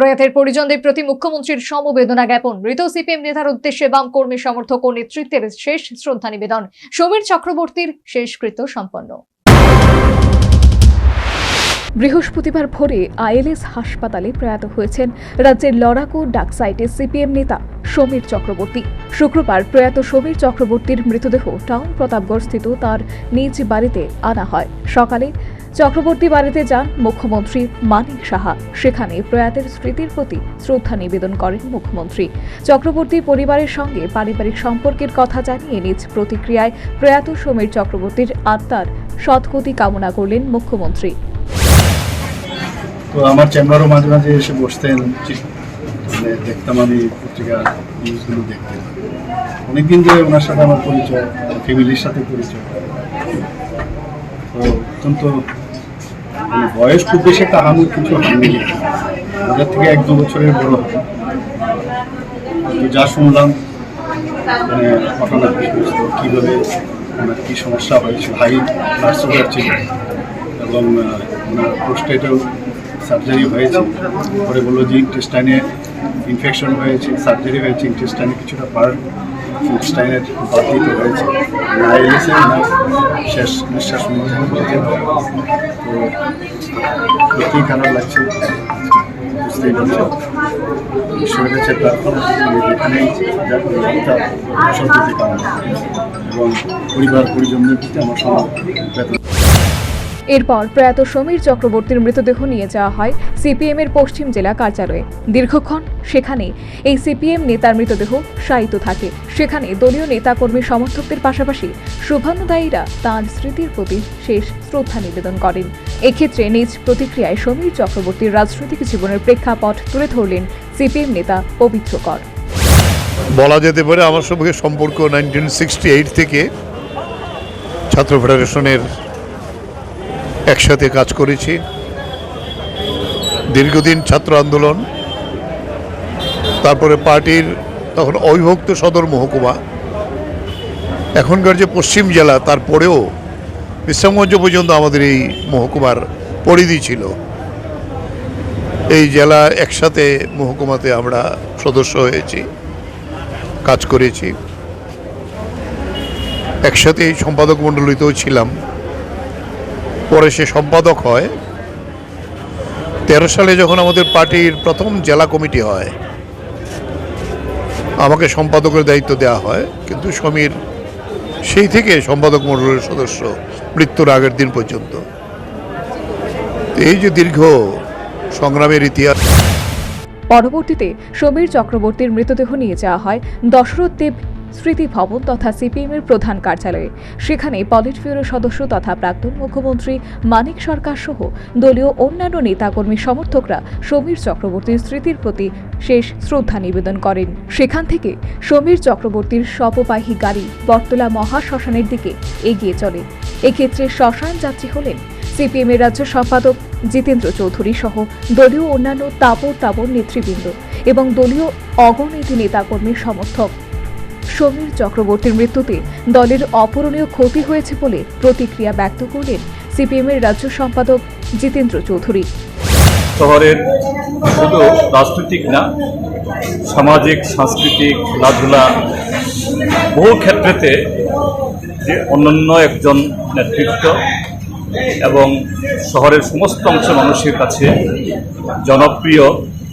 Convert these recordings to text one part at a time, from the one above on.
প্রয়াতের পরিজনদের প্রতি মুখ্যমন্ত্রীর সমবেদনা জ্ঞাপন। মৃত সিপিএম নেতার উদ্দেশ্যে বাম কর্মী সমর্থক ও নেতৃত্বের শেষ শ্রদ্ধা নিবেদন। সমীর চক্রবর্তীর শেষকৃত্য সম্পন্ন। বৃহস্পতিবার ভোরে আইএলএস হাসপাতালে প্রয়াত হয়েছেন রাজ্যের লড়াকু ডাকসাইটে সিপিএম নেতা সমীর চক্রবর্তী। শুক্রবার প্রয়াত সমীর চক্রবর্তীর মৃতদেহ টাউন প্রতাপগড় স্থিত তার নিজ বাড়িতে আনা হয়। সকালে চক্রবর্তী বাড়িতে যান মুখ্যমন্ত্রী মানিক সাহা। সেখানে প্রয়াতের স্মৃতির প্রতি শ্রদ্ধা নিবেদন করেন মুখ্যমন্ত্রী। চক্রবর্তী পরিবারের সঙ্গে পারিবারিক সম্পর্কের কথা জানিয়ে নিজ প্রতিক্রিয়ায় প্রয়াত সমীর চক্রবর্তীর আত্মার সৎগতি কামনা করলেন মুখ্যমন্ত্রী। তো আমার চেম্বারও মাঝে মাঝে এসে বসতেন। মানে দেখতাম আমি পত্রিকা নিউজগুলো অনেকদিন ধরে ওনার সাথে আমার পরিচয় ফ্যামিলির সাথে পরিচয়। তো অত্যন্ত মানে বয়স খুব বেশি একটা হামুর কিছু হয়নি। ওদের থেকে এক দু বছরের বড় হবে তো যা শুনলাম মানে ঘটনা কীভাবে ওনার কী সমস্যা হয়েছে হাই ব্লাড সুগার ছিল এবং ওনার প্রোস্টেটেও সার্জারি হয়েছে। পরে বলল যে ইন্টেস্টাইনে ইনফেকশন হয়েছে সার্জারি হয়েছে ইন্টেস্টাইনে কিছুটা পার্ট ইন্টেস্টাইনের বাদ দিতে হয়েছে। আইএলএসে ওনার শেষ, নিঃশ্বাস তো সত্যিই খারাপ লাগছে। বুঝতেই পারছেন ঈশ্বরের সত্যি এবং পরিবার, পরিজনদের প্রতি আমার সমবেদনা এরপর প্রয়াত সমীর চক্রবর্তীর মৃতদেহ নিয়ে যাওয়া হয় সিপিএম এর পশ্চিম জেলা কার্যালয়ে। দীর্ঘক্ষণ সেখানে এই সিপিএম নেতার মৃতদেহ শায়িত থাকে। সেখানে দলীয় নেতাকর্মী সমর্থকদের পাশাপাশি শুভানুদায়ীরা তাঁর স্মৃতির প্রতি শেষ শ্রদ্ধা নিবেদন করেন। এক্ষেত্রে নিজ প্রতিক্রিয়ায় সমীর চক্রবর্তীর রাজনৈতিক জীবনের প্রেক্ষাপট তুলে ধরলেন সিপিএম নেতা পবিত্র কর। বলা যেতে পারে আমার সঙ্গে সম্পর্ক নাইনটিন সিক্সটি এইট থেকে ছাত্র ফেডারেশনের একসাথে কাজ করেছি। দীর্ঘদিন ছাত্র আন্দোলন, তারপরে পার্টির তখন অবিভক্ত সদর মহকুমা। এখনকার যে পশ্চিম জেলা, তারপরেও বিশ্রামগঞ্জ পর্যন্ত আমাদের এই মহকুমার পরিধি ছিল। এই জেলা একসাথে মহকুমাতে আমরা সদস্য হয়েছি, কাজ করেছি। একসাথে সম্পাদক মণ্ডলীতেও ছিলাম। পরে সে সম্পাদক হয়। তেরো সালে যখন আমাদের পার্টির প্রথম জেলা কমিটি হয়, আমাকে সম্পাদকের দায়িত্ব দেওয়া হয়। কিন্তু সমীর সেই থেকে সম্পাদক মণ্ডলের সদস্য মৃত্যুর আগের দিন পর্যন্ত। এই যে দীর্ঘ সংগ্রামের ইতিহাস। পরবর্তীতে সমীর চক্রবর্তীর মৃতদেহ নিয়ে যাওয়া হয় দশরথ দেব স্মৃতি ভবন তথা সিপিএম এর প্রধান কার্যালয়ে। সেখানে পলিট সদস্য তথা প্রাক্তন মুখ্যমন্ত্রী মানিক সরকার সহ দলীয় অন্যান্য নেতাকর্মী সমর্থকরা সমীর চক্রবর্তীর স্মৃতির প্রতি শেষ শ্রদ্ধা নিবেদন করেন। সেখান থেকে সমীর চক্রবর্তীর শববাহী গাড়ি বটতলা মহাশ্মশানের দিকে এগিয়ে চলে। এক্ষেত্রে শ্মশান যাত্রী হলেন সিপিএম এর রাজ্য সম্পাদক জিতেন্দ্র চৌধুরী সহ দলীয় অন্যান্য তাবর তাবর নেতৃবৃন্দ এবং দলীয় অগণিত নেতাকর্মীর সমর্থক। সমীর চক্রবর্তীর মৃত্যুতে দলের অপূরণীয় ক্ষতি হয়েছে বলে প্রতিক্রিয়া ব্যক্ত করলেন সিপিএম এর রাজ্য সম্পাদক জিতেন্দ্র চৌধুরী। শহরের শুধু রাজনৈতিক না, সামাজিক, সাংস্কৃতিক খেলাধুলা বহু ক্ষেত্রেতে যে অন্যান্য একজন নেতৃত্ব এবং শহরের সমস্ত অংশ মানুষের কাছে জনপ্রিয়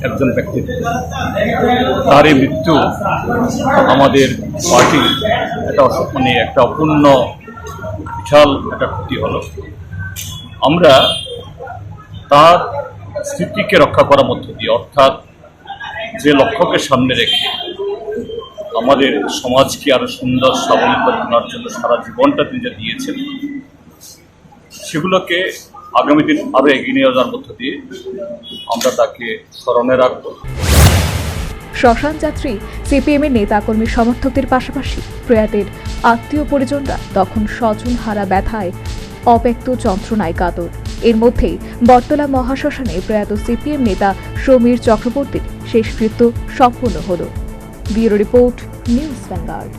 একজন ব্যক্তিত্ব তার এই মৃত্যু আমাদের পার্টি একটা মানে একটা অপূর্ণ, বিশাল একটা ক্ষতি হলো। আমরা তার স্মৃতিকে রক্ষা করার মধ্য দিয়ে, অর্থাৎ যে লক্ষ্যকে সামনে রেখে আমাদের সমাজকে আরও সুন্দর স্বাবলম্বী করার জন্য সারা জীবনটা তিনি যা দিয়েছেন, সেগুলোকে আগামী দিন আরও এগিয়ে নিয়ে যাওয়ার মধ্য দিয়ে আমরা তাকে স্মরণে রাখব। শ্মশান যাত্রী, সিপিএম এর নেতাকর্মী সমর্থকদের পাশাপাশি প্রয়াতের আত্মীয় পরিজনরা তখন স্বজন হারা ব্যথায় অব্যক্ত যন্ত্রণায় কাতর। এর মধ্যেই বটতলা মহাশ্মশানে প্রয়াত সিপিএম নেতা সমীর চক্রবর্তীর শেষকৃত্য সম্পূর্ণ হল। Bureau report, news vanguard